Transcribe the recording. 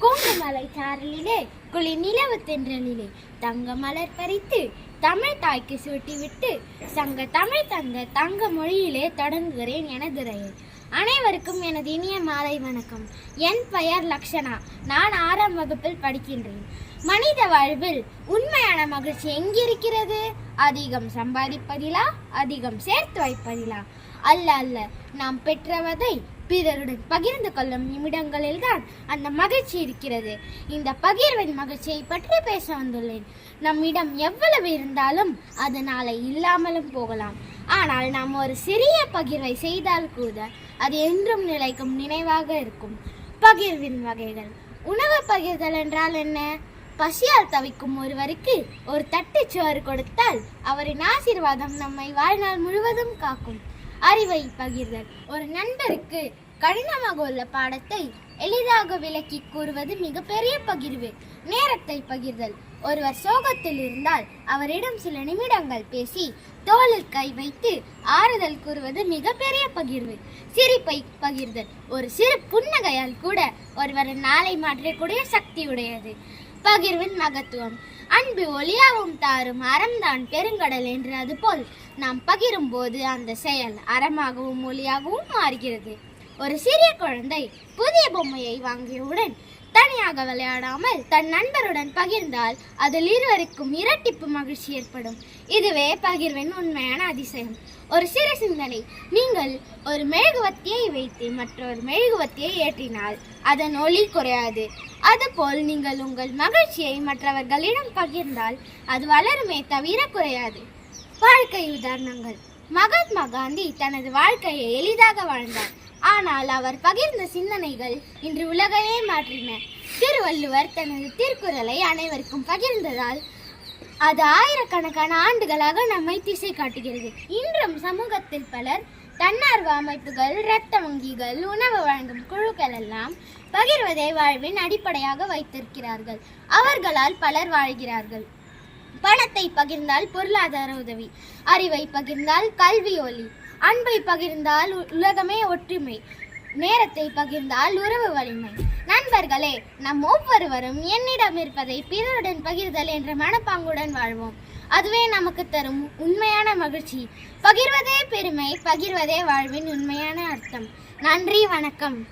கூங்குமலை சாரலிலே குளி நிலவு தென்றலிலே தங்க மலர் பறித்து தமிழ் தாய்க்கு சூட்டிவிட்டு சங்க தமிழ் தங்க தங்க மொழியிலே தொடங்குகிறேன் எனது ரயில் அனைவருக்கும் எனது இனிய மாலை வணக்கம். என் பெயர் லக்ஷனா. நான் ஆறாம் வகுப்பில் படிக்கின்றேன். மனித வாழ்வில் உண்மையான மகிழ்ச்சி எங்கிருக்கிறது? அதிகம் சம்பாதிப்பதிலா? அதிகம் சேர்த்து வைப்பதிலா? அல்ல அல்ல நாம் பெற்றவதை பிறருடன் பகிர்ந்து கொள்ளும் நிமிடங்களில் தான் அந்த மகிழ்ச்சி இருக்கிறது. இந்த பகிர்வின் மகிழ்ச்சியை பற்றி பேச வந்துள்ளேன். நம்மிடம் எவ்வளவு இருந்தாலும் அது நாளை இல்லாமலும் போகலாம். ஆனால் நாம் ஒரு சிறிய பகிர்வை செய்தால் கூட அது என்றும் நிலைக்கும் நினைவாக இருக்கும். பகிர்வின் வகைகள். உணவு பகிர்தல் என்றால் என்ன? பசியால் தவிக்கும் ஒருவருக்கு ஒரு தட்டு சோறு கொடுத்தால் அவரின் ஆசீர்வாதம் நம்மை வாழ்நாள் முழுவதும் காக்கும். அறிவை பகிர்தல். ஒரு நண்பருக்கு கடினமாக உள்ள பாடத்தை எளிதாக விளக்கி கூறுவது மிகப்பெரிய பகிர்வு. நேரத்தை பகிர்தல். ஒருவர் சோகத்தில் இருந்தால் அவரிடம் சில நிமிடங்கள் பேசி தோளில் கை வைத்து ஆறுதல் கூறுவது மிகப்பெரிய பகிர்வு. சிரிப்பை பகிர்தல். ஒரு சிறு புன்னகையால் கூட ஒருவரின் நாளை மாற்றக்கூடிய சக்தி உடையது. பகிர்வின் மகத்துவம். அன்பு ஒளியாவும் தாரும் அறம்தான் பெருங்கடல் என்று அதுபோல் நாம் பகிரும் போது அந்த செயல் அறமாகவும் ஒளியாகவும் மாறுகிறது. ஒரு சிறிய குழந்தை புதிய பொம்மையை வாங்கியவுடன் தனியாக விளையாடாமல் தன் நண்பருடன் பகிர்ந்தால் அதில் இருவருக்கும் இரட்டிப்பு மகிழ்ச்சி ஏற்படும். இதுவே பகிர்வின் உண்மையான அதிசயம். ஒரு சிறு சிந்தனை. நீங்கள் ஒரு மெழுகுவத்தியை வைத்து மற்றொரு மெழுகுவத்தியை ஏற்றினால் அதன் ஒளி குறையாது. அதுபோல் நீங்கள் உங்கள் மகிழ்ச்சியை மற்றவர்களிடம் பகிர்ந்தால் அது வளருமே தவிர குறையாது. வாழ்க்கை உதாரணங்கள். மகாத்மா காந்தி தனது வாழ்க்கையை எளிதாக வாழ்ந்தார். ஆனால் அவர் பகிர்ந்த சிந்தனைகள் இன்று உலகையே மாற்றின. திருவள்ளுவர் தனது திருக்குறளை அனைவருக்கும் பகிர்ந்ததால் அது ஆயிரக்கணக்கான ஆண்டுகளாக நம்மை திசை காட்டுகிறது. இன்றும் சமூகத்தில் பலர் தன்னார்வ அமைப்புகள் இரத்த வங்கிகள் உணவு வழங்கும் குழுக்கள் எல்லாம் பகிர்வதை வாழ்வின் அடிப்படையாக வைத்திருக்கிறார்கள். அவர்களால் பலர் வாழ்கிறார்கள். பணத்தை பகிர்ந்தால் பொருளாதார உதவி அறிவை பகிர்ந்தால் கல்வி ஒளி அன்பை பகிர்ந்தால் உலகமே ஒற்றுமை. நேரத்தை பகிர்ந்தால் உறவு வலிமை. நண்பர்களே நம் ஒவ்வொருவரும் என்னிடம் இருப்பதை பிறருடன் பகிர்தல் என்ற மனப்பாங்குடன் வாழ்வோம். அதுவே நமக்கு தரும் உண்மையான மகிழ்ச்சி. பகிர்வதே பெருமை பகிர்வதே வாழ்வின் உண்மையான அர்த்தம். நன்றி வணக்கம்.